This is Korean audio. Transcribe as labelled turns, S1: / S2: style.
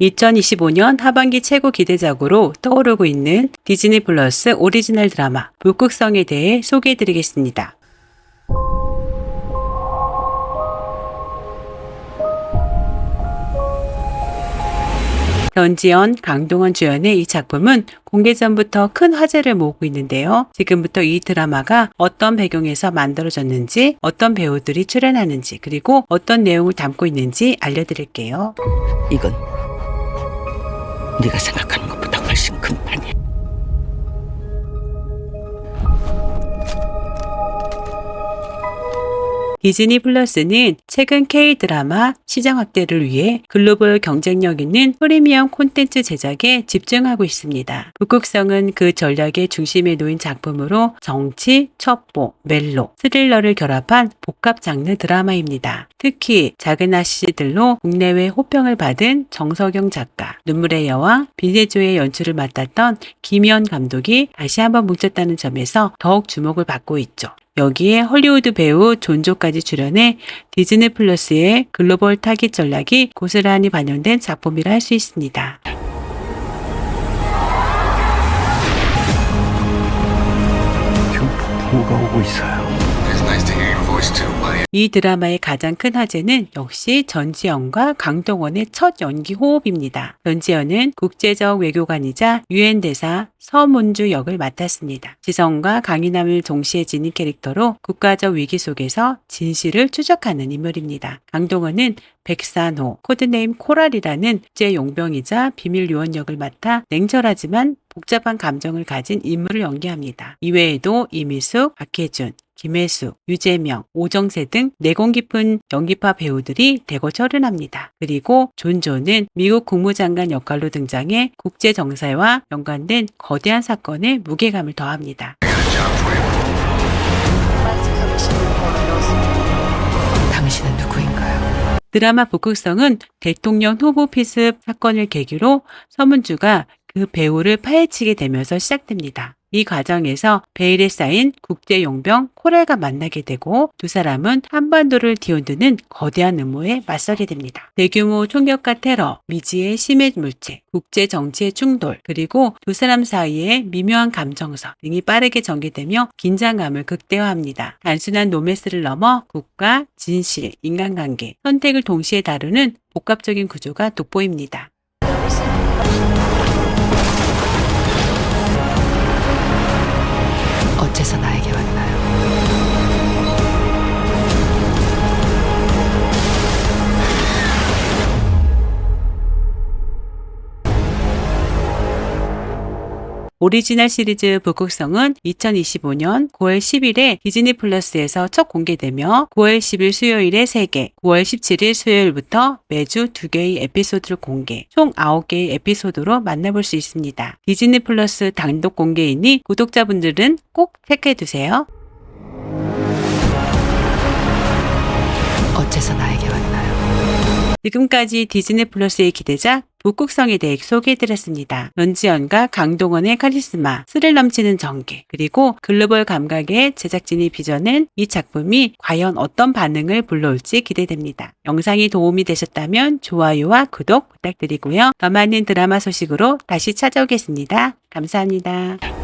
S1: 2025년 하반기 최고 기대작으로 떠오르고 있는 디즈니 플러스 오리지널 드라마 북극성에 대해 소개해드리겠습니다. 전지현, 강동원 주연의 이 작품은 공개 전부터 큰 화제를 모으고 있는데요. 지금부터 이 드라마가 어떤 배경에서 만들어졌는지, 어떤 배우들이 출연하는지, 그리고 어떤 내용을 담고 있는지 알려드릴게요.
S2: 이건 네가 생각하는 것보다 훨씬 큰
S1: 디즈니 플러스는 최근 K-드라마 시장 확대를 위해 글로벌 경쟁력 있는 프리미엄 콘텐츠 제작에 집중하고 있습니다. 북극성은 그 전략의 중심에 놓인 작품으로 정치, 첩보, 멜로, 스릴러를 결합한 복합 장르 드라마입니다. 특히 작은 아씨들로 국내외 호평을 받은 정석영 작가, 눈물의 여왕, 비네조의 연출을 맡았던 김현 감독이 다시 한번 뭉쳤다는 점에서 더욱 주목을 받고 있죠. 여기에 헐리우드 배우 존조까지 출연해 디즈니 플러스의 글로벌 타깃 전략이 고스란히 반영된 작품이라 할 수 있습니다.
S3: 지금 폭풍우가 오고 있어요.
S1: 이 드라마의 가장 큰 화제는 역시 전지현과 강동원의 첫 연기 호흡입니다. 전지현은 국제적 외교관이자 유엔 대사 서문주 역을 맡았습니다. 지성과 강인함을 동시에 지닌 캐릭터로 국가적 위기 속에서 진실을 추적하는 인물입니다. 강동원은 백산호, 코드네임 코랄이라는 국제 용병이자 비밀 요원 역을 맡아 냉철하지만 복잡한 감정을 가진 인물을 연기합니다. 이외에도 이미숙, 박혜준, 김혜수, 유재명, 오정세 등 내공 깊은 연기파 배우들이 대거 출연합니다. 그리고 존조는 미국 국무장관 역할로 등장해 국제 정세와 연관된 거대한 사건에 무게감을 더합니다.
S2: 당신은 누구인가요?
S1: 드라마 북극성은 대통령 후보 피습 사건을 계기로 서문주가 그 배우를 파헤치게 되면서 시작됩니다. 이 과정에서 베일에 쌓인 국제용병 코랄과 만나게 되고 두 사람은 한반도를 뒤흔드는 거대한 음모에 맞서게 됩니다. 대규모 총격과 테러, 미지의 심해 물체, 국제 정치의 충돌, 그리고 두 사람 사이의 미묘한 감정선 등이 빠르게 전개되며 긴장감을 극대화합니다. 단순한 로맨스를 넘어 국가, 진실, 인간관계, 선택을 동시에 다루는 복합적인 구조가 돋보입니다. 오리지널 시리즈 북극성은 2025년 9월 10일에 디즈니 플러스에서 첫 공개되며 9월 10일 수요일에 3개, 9월 17일 수요일부터 매주 2개의 에피소드를 공개, 총 9개의 에피소드로 만나볼 수 있습니다. 디즈니 플러스 단독 공개이니 구독자분들은 꼭 체크해두세요.
S2: 어째서 나에게 왔나요?
S1: 지금까지 디즈니 플러스의 기대작 북극성에 대해 소개해드렸습니다. 연지연과 강동원의 카리스마, 스릴 넘치는 전개, 그리고 글로벌 감각의 제작진이 빚어낸 이 작품이 과연 어떤 반응을 불러올지 기대됩니다. 영상이 도움이 되셨다면 좋아요와 구독 부탁드리고요. 더 많은 드라마 소식으로 다시 찾아오겠습니다. 감사합니다.